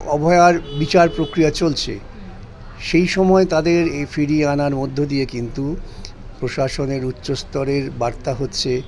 অভয়ার বিচার প্রক্রিয়া চলছে। সেই সময় তাদের এই ফিরিয়ে আনার মধ্য দিয়ে কিন্তু প্রশাসনের উচ্চস্তরের বার্তা হচ্ছে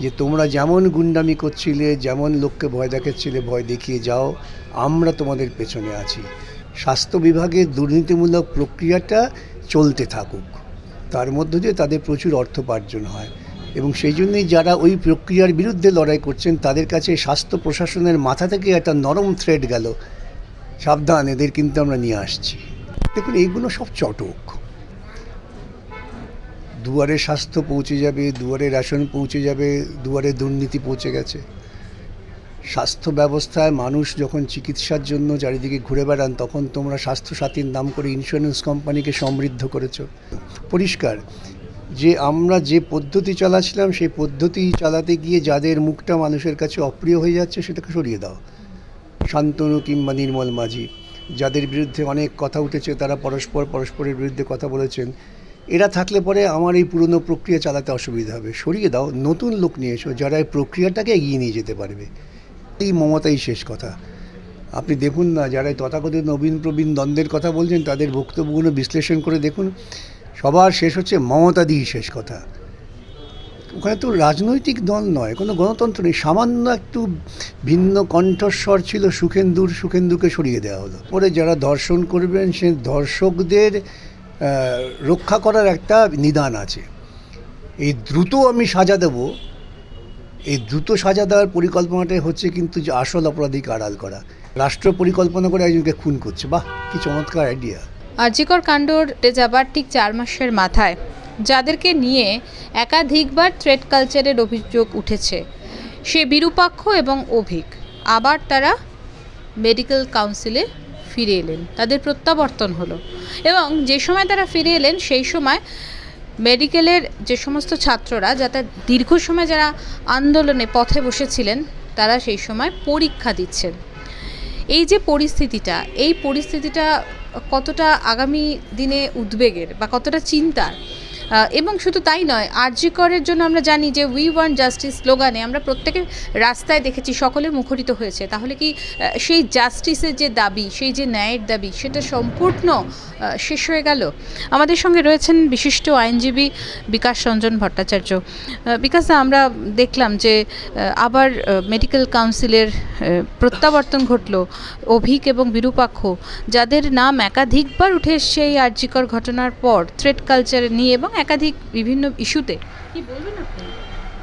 যে, তোমরা যেমন গুন্ডামি করছিলে, যেমন লোককে ভয় দেখাচ্ছিলে, ভয় দেখিয়ে যাও, আমরা তোমাদের পেছনে আছি। স্বাস্থ্য বিভাগের দুর্নীতিমূলক প্রক্রিয়াটা চলতে থাকুক। তার মধ্য দিয়ে তাদের প্রচুর অর্থোপার্জন হয়। এবং সেই জন্যই যারা ওই প্রক্রিয়ার বিরুদ্ধে লড়াই করছেন, তাদের কাছে স্বাস্থ্য প্রশাসনের মাথা থেকে একটা নরম থ্রেড গেল। সাবধান, এদের কিন্তু আমরা নিয়ে আসছি। দেখুন, এইগুলো সব চটক। দুয়ারে স্বাস্থ্য পৌঁছে যাবে, দুয়ারে রেশন পৌঁছে যাবে, দুয়ারে দুর্নীতি পৌঁছে গেছে। স্বাস্থ্য ব্যবস্থায় মানুষ যখন চিকিৎসার জন্য চারিদিকে ঘুরে বেড়ান, তখন তোমরা স্বাস্থ্যসাথীর নাম করে ইন্স্যুরেন্স কোম্পানিকে সমৃদ্ধ করেছ। পরিষ্কার, যে আমরা যে পদ্ধতি চালাচ্ছিলাম, সেই পদ্ধতি চালাতে গিয়ে যাদের মুখটা মানুষের কাছে অপ্রিয় হয়ে যাচ্ছে, সেটাকে সরিয়ে দাও। শান্তনু কিংবা নির্মল মাঝি, যাদের বিরুদ্ধে অনেক কথা উঠেছে, তারা পরস্পর পরস্পরের বিরুদ্ধে কথা বলেছেন। এরা থাকলে পরে আমার এই পুরনো প্রক্রিয়া চালাতে অসুবিধা হবে। সরিয়ে দাও, নতুন লোক নিয়ে এসো যারা এই প্রক্রিয়াটাকে এগিয়ে নিয়ে যেতে পারবে। এই মমতাই শেষ কথা। আপনি দেখুন না, যারা তথাকথিত নবীন প্রবীণ দ্বন্দ্বের কথা বলছেন, তাদের বক্তব্যগুলো বিশ্লেষণ করে দেখুন। সবার শেষ হচ্ছে মমতা দিই শেষ কথা। ওখানে তো রাজনৈতিক দল নয় কোনো গণতন্ত্র নেই। সামান্য একটু ভিন্ন কণ্ঠস্বর ছিল সুখেন্দুর সুখেন্দুকে সরিয়ে দেওয়া হলো। পরে যারা ধর্ষণ করবেন সে ধর্ষকদের আহ, রক্ষা করার একটা নিদান আছে। এই দ্রুত আমি সাজা দেব এই দ্রুত সাজা দেওয়ার পরিকল্পনাটাই হচ্ছে কিন্তু যে আসল অপরাধীকে আড়াল করা। রাষ্ট্র পরিকল্পনা করে একজনকে খুন করছে। বাহ কি চমৎকার আইডিয়া আরজিকর কাণ্ডতে যাবার ঠিক চার মাসের মাথায়। যাদেরকে নিয়ে একাধিকবার থ্রেড কালচারের অভিযোগ উঠেছে। সে বিরূপাক্ষ এবং অভিক। আবার তারা মেডিকেল কাউন্সিলে ফিরে এলেন। তাদের প্রত্যাবর্তন হলো এবং যে সময় তারা ফিরে এলেন, সেই সময় মেডিকেলের যে সমস্ত ছাত্ররা যাতে দীর্ঘ সময় যারা আন্দোলনে পথে বসেছিলেন, তারা সেই সময় পরীক্ষা দিচ্ছেন। এই যে পরিস্থিতিটা, এই পরিস্থিতিটা কতটা আগামী দিনে উদ্বেগের বা কতটা চিন্তার এবং শুধু তাই নয়, আরজিকরের জন্য আমরা জানি যে উই ওয়ান জাস্টিস স্লোগানে আমরা প্রত্যেকে রাস্তায় দেখেছি সকলে মুখরিত হয়েছে। তাহলে কি সেই জাস্টিসের যে দাবি, সেই যে ন্যায়ের দাবি, সেটা সম্পূর্ণ শেষ হয়ে গেল? আমাদের সঙ্গে রয়েছেন বিশিষ্ট আইনজীবী বিকাশ রঞ্জন ভট্টাচার্য। বিকাশ আমরা দেখলাম যে আবার মেডিকেল কাউন্সিলের প্রত্যাবর্তন ঘটলো। অভিক এবং বিরূপাক্ষ, যাদের নাম একাধিকবার উঠে এসছে এই আর্যিকর ঘটনার পর থ্রেড কালচার নিয়ে এবং একাধিক বিভিন্ন ইস্যুতে।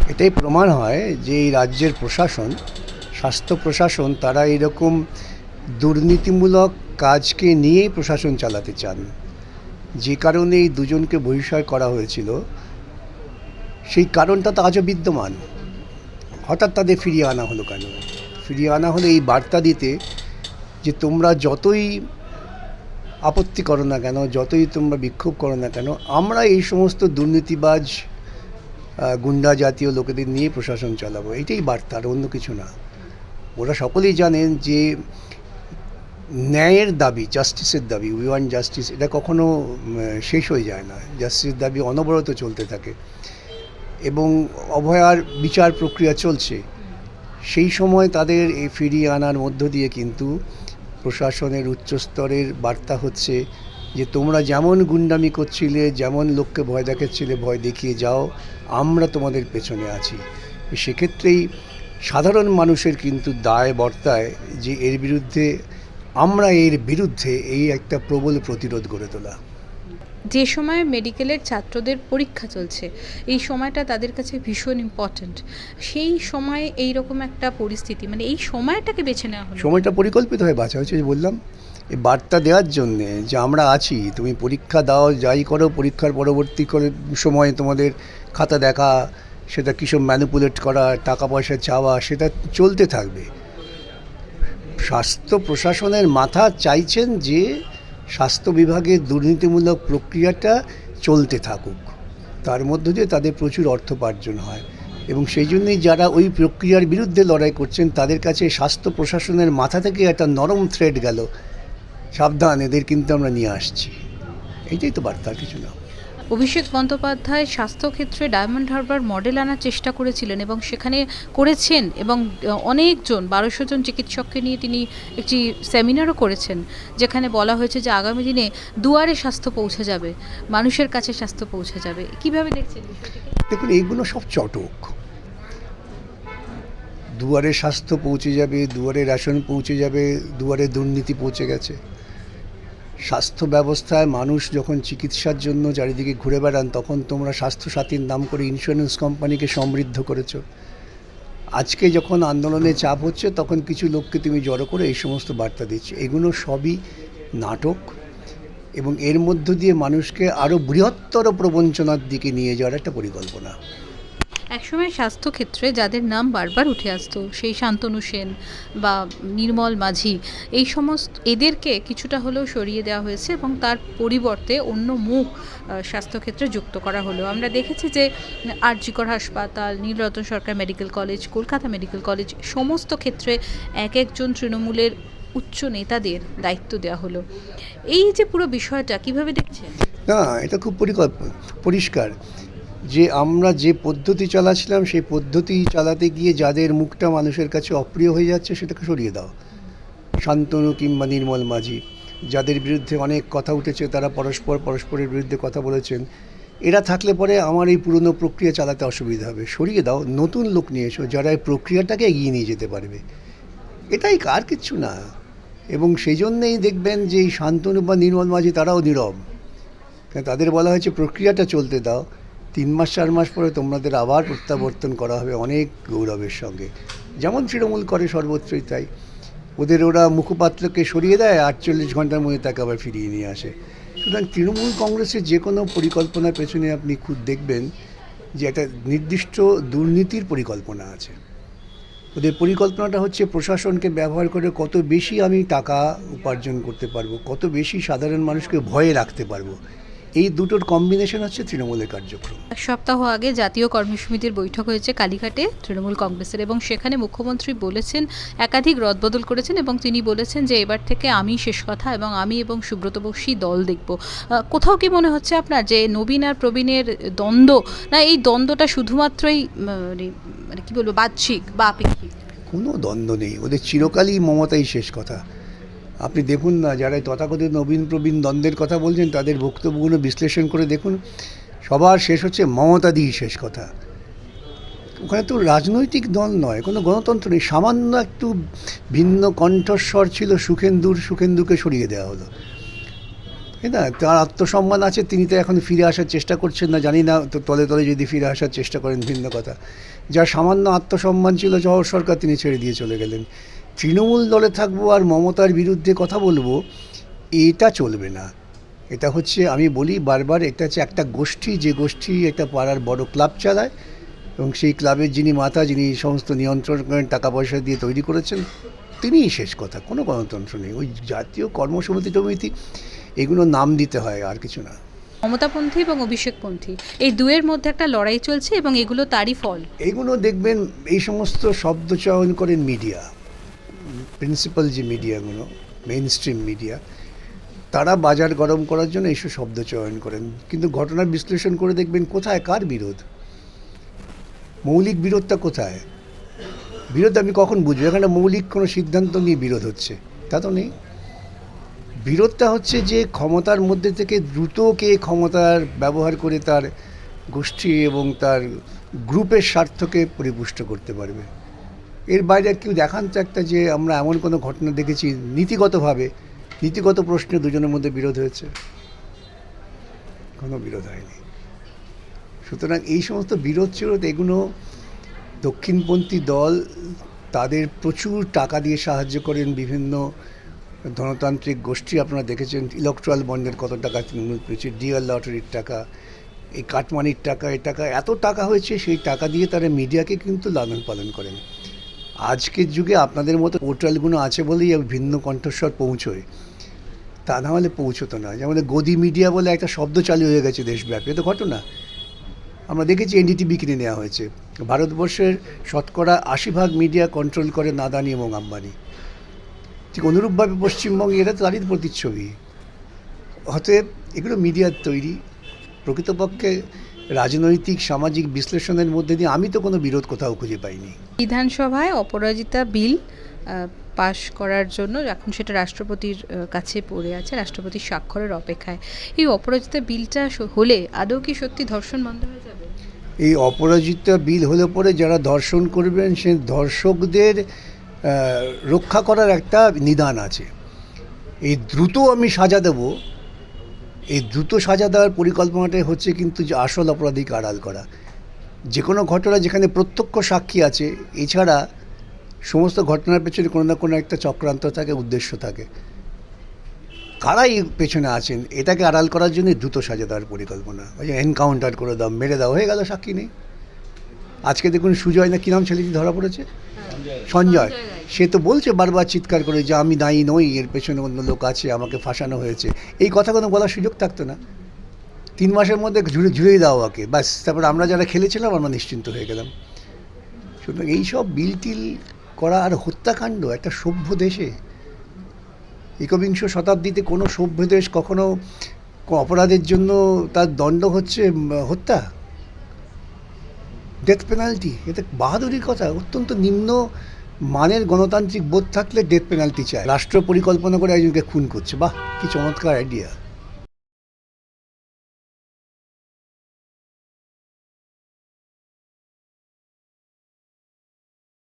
এটাই প্রমাণ হয় যে এই রাজ্যের প্রশাসন, স্বাস্থ্য প্রশাসন, তারা এরকম দুর্নীতিমূলক কাজকে নিয়েই প্রশাসন চালাতে চান। যে কারণে এই দুজনকে বহিষ্কার করা হয়েছিল, সেই কারণটা তো আজও বিদ্যমান। হঠাৎ তাদের ফিরিয়ে আনা হলো কেন? ফিরিয়ে আনা হলো এই বার্তা দিতে যে তোমরা যতই আপত্তি করো না কেন, যতই তোমরা বিক্ষোভ করো না কেন, আমরা এই সমস্ত দুর্নীতিবাজ গুন্ডা জাতীয় লোকেদের নিয়ে প্রশাসন চালাবো, এটাই বার্তা আর অন্য কিছু না। ওরা সকলেই জানেন যে ন্যায়ের দাবি জাস্টিসের দাবি উই ওয়ান জাস্টিস এটা কখনো শেষ হয়ে যায় না। জাস্টিসের দাবি অনবরত চলতে থাকে। এবং অভয়ার বিচার প্রক্রিয়া চলছে। সেই সময় তাদের এই ফিরিয়ে আনার মধ্য দিয়ে কিন্তু প্রশাসনের উচ্চস্তরের বার্তা হচ্ছে যে তোমরা যেমন গুন্ডামি করছিলে, যেমন লোককে ভয় দেখাচ্ছিলে, ভয় দেখিয়ে যাও, আমরা তোমাদের পেছনে আছি। সেক্ষেত্রেই সাধারণ মানুষের কিন্তু দায় বর্তায় যে এর বিরুদ্ধে, আমরা এর বিরুদ্ধে এই একটা প্রবল প্রতিরোধ গড়ে তোলা। যে সময় মেডিকেলের ছাত্রদের পরীক্ষা চলছে, এই সময়টা তাদের কাছে ভীষণ ইম্পর্ট্যান্ট সেই সময়ে এই রকম একটা পরিস্থিতি মানে এই সময়টাকে বেছে নেওয়া হলো। সময়টা পরিকল্পিত হয়ে বাঁচা হয়েছে বললাম, এই বার্তা দেওয়ার জন্যে যে আমরা আছি, তুমি পরীক্ষা দাও, যাই করো, পরীক্ষার পরবর্তী সময় তোমাদের খাতা দেখা, সেটা কিসব ম্যানিপুলেট করা, টাকা পয়সা চাওয়া, সেটা চলতে থাকবে। স্বাস্থ্য প্রশাসনের মাথা চাইছেন যে স্বাস্থ্য বিভাগের দুর্নীতিমূলক প্রক্রিয়াটা চলতে থাকুক। তার মধ্য দিয়ে তাদের প্রচুর অর্থোপার্জন হয় এবং সেই জন্যই যারা ওই প্রক্রিয়ার বিরুদ্ধে লড়াই করছেন, তাদের কাছে স্বাস্থ্য প্রশাসনের মাথা থেকে একটা নরম থ্রেড গেল। সাবধান, এদের কিন্তু আমরা নিয়ে আসছি। এইটাই তো বার্তা কিছু না। অভিষেক বন্দ্যোপাধ্যায় স্বাস্থ্যক্ষেত্রে ডায়মন্ড হারবার মডেল আনার চেষ্টা করেছিলেন এবং সেখানে করেছেন এবং অনেকজন, বারোশো জন চিকিৎসককে নিয়ে তিনি একটি সেমিনারও করেছেন, যেখানে বলা হয়েছে যে আগামী দিনে দুয়ারে স্বাস্থ্য পৌঁছে যাবে, মানুষের কাছে স্বাস্থ্য পৌঁছে যাবে। কীভাবে দেখছেন দেখুন, এইগুলো সব চটক। দুয়ারে স্বাস্থ্য পৌঁছে যাবে, দুয়ারে রেশন পৌঁছে যাবে, দুয়ারে দুর্নীতি পৌঁছে গেছে। স্বাস্থ্য ব্যবস্থায় মানুষ যখন চিকিৎসার জন্য চারিদিকে ঘুরে বেড়ান, তখন তোমরা স্বাস্থ্যসাথীর নাম করে ইন্স্যুরেন্স কোম্পানিকে সমৃদ্ধ করেছ। আজকে যখন আন্দোলনে চাপ হচ্ছে, তখন কিছু লোককে তুমি জড়ো করে এই সমস্ত বার্তা দিচ্ছ। এগুলো সবই নাটক এবং এর মধ্য দিয়ে মানুষকে আরও বৃহত্তর প্রবঞ্চনার দিকে নিয়ে যাওয়ার একটা পরিকল্পনা। একসময় স্বাস্থ্যক্ষেত্রে যাদের নাম বারবার উঠে আসতো, সেই শান্তনু সেন বা নির্মল মাঝি, এই সমস্ত এদেরকে কিছুটা হলেও সরিয়ে দেওয়া হয়েছে এবং তার পরিবর্তে অন্য মুখ স্বাস্থ্যক্ষেত্রে যুক্ত করা হলো। আমরা দেখেছি যে আরজিকর হাসপাতাল, Nilratan Sarkar medical college, Kolkata medical college, সমস্ত ক্ষেত্রে এক একজন তৃণমূলের উচ্চ নেতাদের দায়িত্ব দেওয়া হলো। এই যে পুরো বিষয়টা, কীভাবে দেখছেন? না, এটা খুব পরিকল্প, পরিষ্কার। যে আমরা যে পদ্ধতি চালাচ্ছিলাম, সেই পদ্ধতি চালাতে গিয়ে যাদের মুখটা মানুষের কাছে অপ্রিয় হয়ে যাচ্ছে, সেটাকে সরিয়ে দাও। শান্তনু কিংবা নির্মল মাঝি, যাদের বিরুদ্ধে অনেক কথা উঠেছে, তারা পরস্পর পরস্পরের বিরুদ্ধে কথা বলেছেন। এরা থাকলে পরে আমার এই পুরনো প্রক্রিয়া চালাতে অসুবিধা হবে। সরিয়ে দাও, নতুন লোক নিয়ে এসো, যারা এই প্রক্রিয়াটাকে এগিয়ে নিয়ে যেতে পারবে। এটাই কার কিচ্ছু না। এবং সেই জন্যেই দেখবেন যে এই শান্তনু বা নির্মল মাঝি তারাও নীরব। তাদের বলা হয়েছে, প্রক্রিয়াটা চলতে দাও। তিন মাস, চার মাস পরে তোমাদের আবার প্রত্যাবর্তন করা হবে অনেক গৌরবের সঙ্গে। যেমন তৃণমূল করে সর্বত্রই তাই। ওদের ওরা মুখপাত্রকে সরিয়ে দেয়, আটচল্লিশ ঘণ্টার মধ্যে তাকে আবার ফিরিয়ে নিয়ে আসে। সুতরাং তৃণমূল কংগ্রেসের যে কোনো পরিকল্পনার পেছনে আপনি খুব দেখবেন যে একটা নির্দিষ্ট দুর্নীতির পরিকল্পনা আছে। ওদের পরিকল্পনাটা হচ্ছে প্রশাসনকে ব্যবহার করে কত বেশি আমি টাকা উপার্জন করতে পারব, কত বেশি সাধারণ মানুষকে ভয়ে রাখতে পারব। এই দুটোর কম্বিনেশন হচ্ছে তৃণমূলের কার্যক্রম। এক সপ্তাহ আগে জাতীয় কর্মসমিতির বৈঠক হয়েছে কালীঘাটে। তৃণমূল কংগ্রেসের এবং সেখানে মুখ্যমন্ত্রী বলেছেন একাধিক রদবদল করেছেন এবং তিনি বলেছেন যে এবার থেকে আমি শেষ কথা এবং আমি এবং সুব্রত বক্সী দল দেখব। কোথাও কি মনে হচ্ছে আপনার যে নবীন আর প্রবীণের দ্বন্দ্ব? না এই দ্বন্দ্বটা শুধুমাত্রই মানে মানে কি বলব বাহ্যিক বা আপেক্ষিক? কোনো দ্বন্দ্ব নেই। ওদের চিরকালই মমতাই শেষ কথা। আপনি দেখুন না, যারা তথাকথিত নবীন প্রবীণ দ্বন্দ্বের কথা বলছেন, তাদের বক্তব্যগুলো বিশ্লেষণ করে দেখুন। সবার শেষ হচ্ছে মমতা দিই শেষ কথা। ওখানে তো রাজনৈতিক দল নয়, কোনো গণতন্ত্র নেই। সামান্য একটু ভিন্ন কণ্ঠস্বর ছিল সুখেন্দুর, সুখেন্দুকে সরিয়ে দেওয়া হলো। তাই না? তার আত্মসম্মান আছে, তিনি তো এখন ফিরে আসার চেষ্টা করছেন না, জানি না, তো তলে তলে যদি ফিরে আসার চেষ্টা করেন, ভিন্ন কথা। যার সামান্য আত্মসম্মান ছিল জহর সরকার তিনি ছেড়ে দিয়ে চলে গেলেন। তৃণমূল দলে থাকব আর মমতার বিরুদ্ধে কথা বলব এটা চলবে না। এটা হচ্ছে আমি বলি বারবার এটা হচ্ছে একটা গোষ্ঠী যে গোষ্ঠী একটা পাড়ার বড় ক্লাব চালায় এবং সেই ক্লাবের যিনি মাথা যিনি সমস্ত নিয়ন্ত্রণ করেন টাকা পয়সা দিয়ে তৈরি করেছেন তিনিই শেষ কথা কোনো গণতন্ত্র নেই। ওই জাতীয় কর্মসমিতি টমিতি এগুলো নাম দিতে হয় আর কিছু না। মমতাপন্থী এবং অভিষেকপন্থী এই দুয়ের মধ্যে একটা লড়াই চলছে এবং এগুলো তারই ফল। এগুলো দেখবেন এই সমস্ত শব্দ চয়ন করেন মিডিয়া। প্রিন্সিপাল যে মিডিয়াগুলো মেইন স্ট্রিম মিডিয়া তারা বাজার গরম করার জন্য এইসব শব্দ চয়ন করেন। কিন্তু ঘটনার বিশ্লেষণ করে দেখবেন কোথায় কার বিরোধ? মৌলিক বিরোধটা কোথায়? বিরোধ আমি কখন বুঝব? এখানে মৌলিক কোনো সিদ্ধান্ত নিয়ে বিরোধ হচ্ছে, তা তো নেই। বিরোধটা হচ্ছে যে ক্ষমতার মধ্যে থেকে দ্রুত কে ক্ষমতার ব্যবহার করে তার গোষ্ঠী এবং তার গ্রুপের স্বার্থকে পরিপুষ্ট করতে পারবে। এর বাইরে কেউ দেখান তো একটা যে আমরা এমন কোনো ঘটনা দেখেছি নীতিগতভাবে, নীতিগত প্রশ্নে দুজনের মধ্যে বিরোধ হয়েছে। কোনো বিরোধ হয়নি। সুতরাং এই সমস্ত বিরোধ চিরোধ এগুলো দক্ষিণপন্থী দল তাদের প্রচুর টাকা দিয়ে সাহায্য করেন বিভিন্ন ধনতান্ত্রিক গোষ্ঠী। আপনারা দেখেছেন ইলেকট্রাল বন্ডের কত টাকা তৃণমূল পেয়েছে ডিএল লটারির টাকা, এই কাটমানির টাকা এই টাকা, এত টাকা হয়েছে, সেই টাকা দিয়ে তারা মিডিয়াকে কিন্তু লালন পালন করেন। আজকের যুগে আপনাদের মতো পোর্টালগুলো আছে বলেই ভিন্ন কণ্ঠস্বর পৌঁছয়। তা না হলে পৌঁছতো না। যেমন গদি মিডিয়া বলে একটা শব্দ চালু হয়ে গেছে দেশব্যাপী। তো ঘটনা। আমরা দেখেছি এনডিটিভি কিনে নেওয়া হয়েছে। ভারতবর্ষের শতকরা আশি ভাগ মিডিয়া কন্ট্রোল করে নাদানি এবং আম্বানি। ঠিক অনুরূপভাবে পশ্চিমবঙ্গে তো তারই প্রতিচ্ছবি। অতএব এগুলো মিডিয়ার তৈরি। প্রকৃতপক্ষে রাজনৈতিক সামাজিক বিশ্লেষণের মধ্যে দিয়ে আমি তো কোনো বিরোধ কোথাও খুঁজে পাইনি। বিধানসভায় অপরাজিতা বিল পাশ করার জন্য এখন সেটা রাষ্ট্রপতির কাছে পড়ে আছে রাষ্ট্রপতির স্বাক্ষরের অপেক্ষায়। এই অপরাজিতা বিলটা হলে আদৌ কি সত্যি ধর্ষণ বন্ধ হয়ে যাবে? এই অপরাজিতা বিল হলে পরে যারা ধর্ষণ করবেন সে ধর্ষকদের রক্ষা করার একটা নিদান আছে। এই দ্রুত আমি সাজা দেব এই দ্রুত সাজা দেওয়ার পরিকল্পনাটাই হচ্ছে কিন্তু যে আসল অপরাধীকে আড়াল করা। যে কোনো ঘটনা যেখানে প্রত্যক্ষ সাক্ষী আছে এছাড়া সমস্ত ঘটনার পেছনে কোনো না কোনো একটা চক্রান্ত থাকে উদ্দেশ্য থাকে। কারা এই পেছনে আছেন এটাকে আড়াল করার জন্য দ্রুত সাজা দেওয়ার পরিকল্পনা। ওই যে এনকাউন্টার করে দাও মেরে দাও হয়ে গেল সাক্ষী নেই। আজকে দেখুন সুজয় না কী নাম ছেলেটি ধরা পড়েছে? সঞ্জয়। সে তো বলছে বারবার চিৎকার করে যে আমি দায়ী নই, এর পেছনে অন্য লোক আছে, আমাকে ফাঁসানো হয়েছে। এই কথা কোনো বলার সুযোগ থাকতো না। তিন মাসের মধ্যে ঝুড়ে, ঝুড়েই দাও ওকে। ব্যাস, তারপর আমরা যারা খেলেছিলাম, আমরা নিশ্চিন্ত হয়ে গেলাম। সুতরাং এইসব বিল টিল করা আর হত্যাকাণ্ড একটা সভ্য দেশে। একবিংশ শতাব্দীতে কোনো সভ্য দেশ কখনো অপরাধের জন্য তার দণ্ড হচ্ছে হত্যা। ডেথ পেনাল্টি এটা বাহাদুরির কথা, অত্যন্ত নিম্ন মানের গণতান্ত্রিক বোধ থাকলে ডেথ পেনাল্টি চায়। রাষ্ট্র পরিকল্পনা করে একজনকে খুন করছে। বাহ, কি চমৎকার আইডিয়া